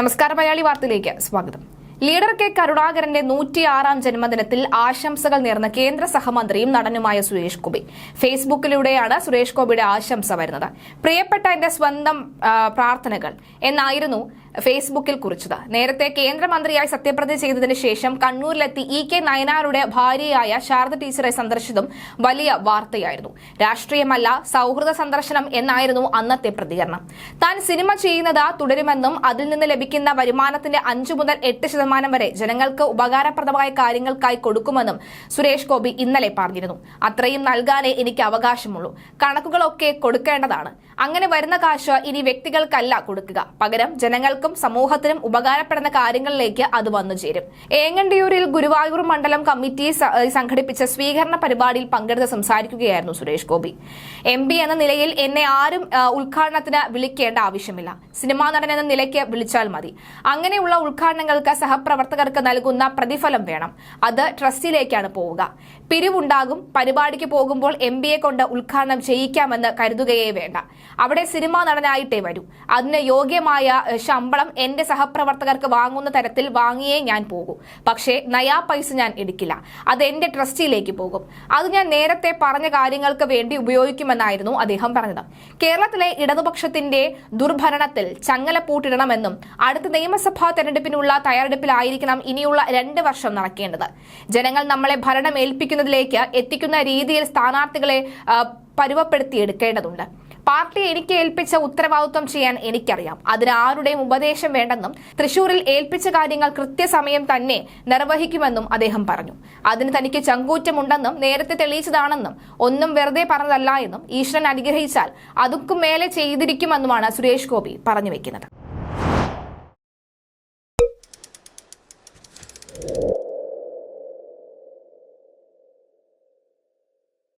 നമസ്കാരം മലയാളി വാർത്തയിലേക്ക് സ്വാഗതം. Leader K. കരുണാകരന്റെ നൂറ്റിയാറാം ജന്മദിനത്തിൽ ആശംസകൾ നേർന്ന കേന്ദ്ര സഹമന്ത്രിയും നടനുമായ സുരേഷ് ഗോപി. ഫേസ്ബുക്കിലൂടെയാണ് സുരേഷ് ഗോപിയുടെ ആശംസ വരുന്നത്. പ്രിയപ്പെട്ട എന്റെ സ്വന്തം പ്രാർത്ഥനകൾ. എന്നായിരുന്നു ഫേസ്ബുക്കിൽ കുറിച്ചത്. നേരത്തെ കേന്ദ്രമന്ത്രിയായി സത്യപ്രതിജ്ഞ ചെയ്തതിനു ശേഷം കണ്ണൂരിലെത്തി ഇ കെ നയനാരുടെ ഭാര്യയായ ശാരദ ടീച്ചറെ സന്ദർശിച്ചതും വലിയ വാർത്തയായിരുന്നു. രാഷ്ട്രീയമല്ല സൗഹൃദ സന്ദർശനം എന്നായിരുന്നു അന്നത്തെ പ്രതികരണം. താൻ സിനിമ ചെയ്യുന്നത് തുടരുമെന്നും അതിൽ നിന്ന് ലഭിക്കുന്ന വരുമാനത്തിന്റെ അഞ്ചു മുതൽ എട്ട് ശതമാനം വരെ ജനങ്ങൾക്ക് ഉപകാരപ്രദമായ കാര്യങ്ങൾക്കായി കൊടുക്കുമെന്നും സുരേഷ് ഗോപി ഇന്നലെ പറഞ്ഞിരുന്നു. അത്രയും നൽകാനേ എനിക്ക് അവകാശമുള്ളൂ. കണക്കുകളൊക്കെ കൊടുക്കേണ്ടതാണ്. അങ്ങനെ വരുന്ന കാശ് ഇനി വ്യക്തികൾക്കല്ല കൊടുക്കുക. പകരം ജനങ്ങൾക്കും സമൂഹത്തിനും ഉപകാരപ്പെടുന്ന കാര്യങ്ങളിലേക്ക് അത് വന്നു ചേരും. ഏങ്ങണ്ടിയൂരിൽ ഗുരുവായൂർ മണ്ഡലം കമ്മിറ്റി സംഘടിപ്പിച്ച സ്വീകരണ പരിപാടിയിൽ പങ്കെടുത്ത് സംസാരിക്കുകയായിരുന്നു സുരേഷ് ഗോപി. എം എന്ന നിലയിൽ എന്നെ ആരും ഉദ്ഘാടനത്തിന് വിളിക്കേണ്ട ആവശ്യമില്ല. സിനിമാ നടൻ എന്ന നിലയ്ക്ക് വിളിച്ചാൽ മതി. അങ്ങനെയുള്ള ഉദ്ഘാടനങ്ങൾക്ക് സഹപ്രവർത്തകർക്ക് നൽകുന്ന പ്രതിഫലം വേണം. അത് ട്രസ്റ്റിലേക്കാണ് പോവുക. പിരിവുണ്ടാകും. പരിപാടിക്ക് പോകുമ്പോൾ എം കൊണ്ട് ഉദ്ഘാടനം ചെയ്യിക്കാമെന്ന് കരുതുകയേ വേണ്ട. അവിടെ സിനിമാ നടനായിട്ടേ വരൂ. അതിന് യോഗ്യമായ ഏഹ്, ശമ്പളം എന്റെ സഹപ്രവർത്തകർക്ക് വാങ്ങുന്ന തരത്തിൽ വാങ്ങിയേ ഞാൻ പോകൂ. പക്ഷേ നയാ പൈസ ഞാൻ എടുക്കില്ല. അത് എന്റെ ട്രസ്റ്റിയിലേക്ക് പോകും. അത് ഞാൻ നേരത്തെ പറഞ്ഞ കാര്യങ്ങൾക്ക് വേണ്ടി ഉപയോഗിക്കുമെന്നായിരുന്നു അദ്ദേഹം പറഞ്ഞത്. കേരളത്തിലെ ഇടതുപക്ഷത്തിന്റെ ദുർഭരണത്തിൽ ചങ്ങല പൂട്ടിടണമെന്നും അടുത്ത നിയമസഭാ തെരഞ്ഞെടുപ്പിനുള്ള തയ്യാറെടുപ്പിലായിരിക്കണം ഇനിയുള്ള രണ്ട് വർഷം നടക്കേണ്ടത്. ജനങ്ങൾ നമ്മളെ ഭരണം ഏൽപ്പിക്കുന്നതിലേക്ക് എത്തിക്കുന്ന രീതിയിൽ സ്ഥാനാർത്ഥികളെ പരുവപ്പെടുത്തിയെടുക്കേണ്ടതുണ്ട്. പാർട്ടി എനിക്ക് ഏൽപ്പിച്ച ഉത്തരവാദിത്വം ചെയ്യാൻ എനിക്കറിയാം. അതിന് ആരുടെയും ഉപദേശം വേണ്ടെന്നും തൃശൂരിൽ ഏൽപ്പിച്ച കാര്യങ്ങൾ കൃത്യസമയം തന്നെ നിർവഹിക്കുമെന്നും അദ്ദേഹം പറഞ്ഞു. അതിന് തനിക്ക് ചങ്കൂറ്റമുണ്ടെന്നും നേരത്തെ തെളിയിച്ചതാണെന്നും ഒന്നും വെറുതെ പറഞ്ഞതല്ല എന്നും ഈശ്വരൻ അനുഗ്രഹിച്ചാൽ അതുക്കും മേലെ ചെയ്തിരിക്കുമെന്നുമാണ് സുരേഷ് ഗോപി പറഞ്ഞു വെക്കുന്നത്.